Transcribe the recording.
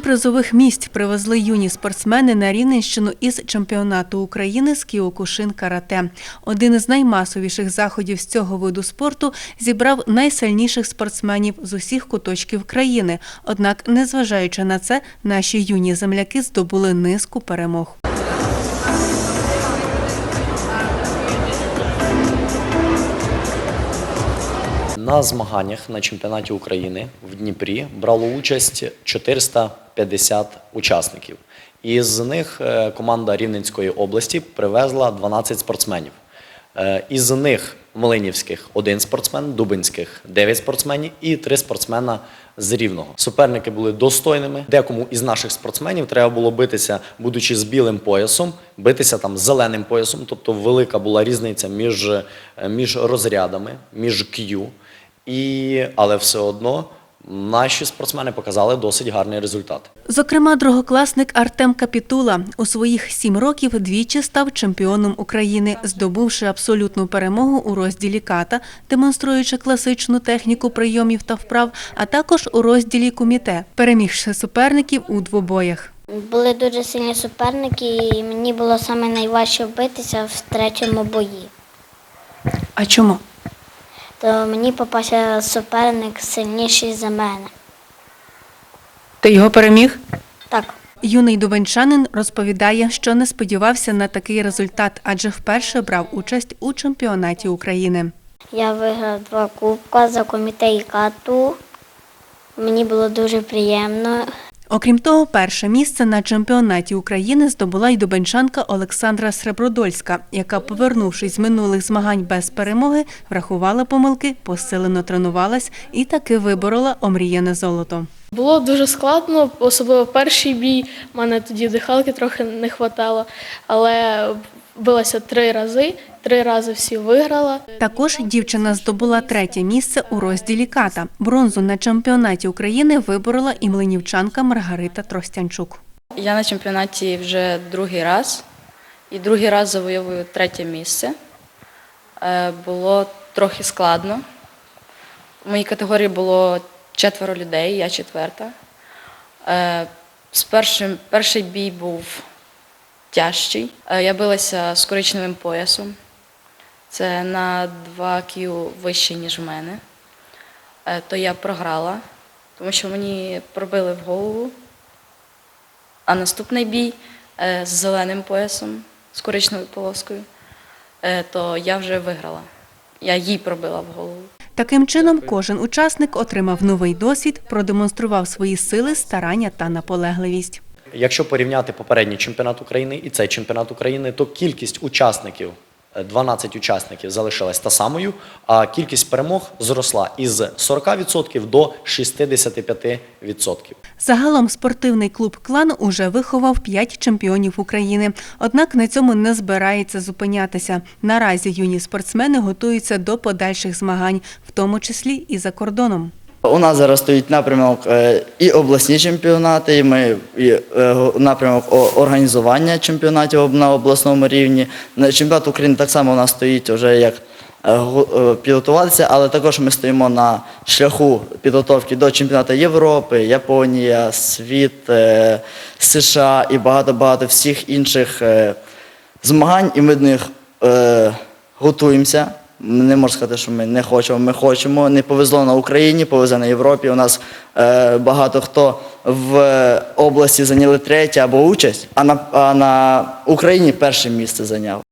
призових місць привезли юні спортсмени на Рівненщину із чемпіонату України з кіокушин карате. Один із наймасовіших заходів з цього виду спорту зібрав найсильніших спортсменів з усіх куточків країни. Однак, незважаючи на це, наші юні земляки здобули низку перемог. На змаганнях на чемпіонаті України в Дніпрі брало участь 450 учасників. Із них е, команда Рівненської області привезла 12 спортсменів. Е, Із них Млинівських один спортсмен, Дубинських 9 спортсменів і 3 спортсмена з Рівного. Суперники були достойними. Декому із наших спортсменів треба було битися, будучи з білим поясом, битися там з зеленим поясом. Тобто велика була різниця між, е, між розрядами, між Q. І, але все одно наші спортсмени показали досить гарний результат. Зокрема, другокласник Артем Капітула у своїх сім років двічі став чемпіоном України, здобувши абсолютну перемогу у розділі ката, демонструючи класичну техніку прийомів та вправ, а також у розділі куміте, перемігши суперників у двобоях. Були дуже сильні суперники, і мені було саме найважче вбитися в третьому бої. А чому? То мені попався суперник сильніший за мене. Ти його переміг? Так, Юний дубенчанин розповідає, що не сподівався на такий результат, адже вперше брав участь у чемпіонаті України. я виграв два кубка за комітет і кату. Мені було дуже приємно. Окрім того, перше місце на чемпіонаті України здобула й дубенчанка Олександра Сребродольська, яка, повернувшись з минулих змагань без перемоги, врахувала помилки, посилено тренувалась і таки виборола омріяне золото. Було дуже складно, особливо перший бій. У мене тоді дихалки трохи не вистачало, але билася три рази, три рази всі виграла. Також дівчина здобула третє місце у розділі ката. Бронзу на чемпіонаті України виборола і млинівчанка Маргарита Тростянчук. Я на чемпіонаті вже другий раз і другий раз завоюваю третє місце. Е, Було трохи складно. У моїй категорії було четверо людей, я четверта. Е, З першим, перший бій був тяжчий. Е, Я билася з коричневим поясом. Це на 2 кіл вище, ніж в мене. Е, То я програла, тому що мені пробили в голову. А наступний бій е, з зеленим поясом, з коричневою полоскою, то я вже виграла. Я їй пробила в голову. Таким чином, кожен учасник отримав новий досвід, продемонстрував свої сили, старання та наполегливість. Якщо порівняти попередній чемпіонат України і цей чемпіонат України, то кількість учасників, е, 12 учасників залишилась та самою, а кількість перемог зросла із 40% до 65%. Загалом спортивний клуб Клан уже виховав п'ять чемпіонів України. Однак на цьому не збирається зупинятися. Наразі юні спортсмени готуються до подальших змагань, в тому числі і за кордоном. У нас зараз стоїть напрямок е, і обласні чемпіонати, і ми і е, напрямок організування чемпіонатів на обласному рівні. Чемпіонат України так само у нас стоїть вже як е, підготуватися, але також ми стоїмо на шляху підготовки до чемпіонату Європи, Японія, світ, США і багато-багато всіх інших змагань, і ми до них готуємося. Не можу сказати, що ми не хочемо. Ми хочемо. Не повезло на Україні, повезе на Європі. У нас е, багато хто в області зайняли третє або участь, а на, а на Україні перше місце зайняв.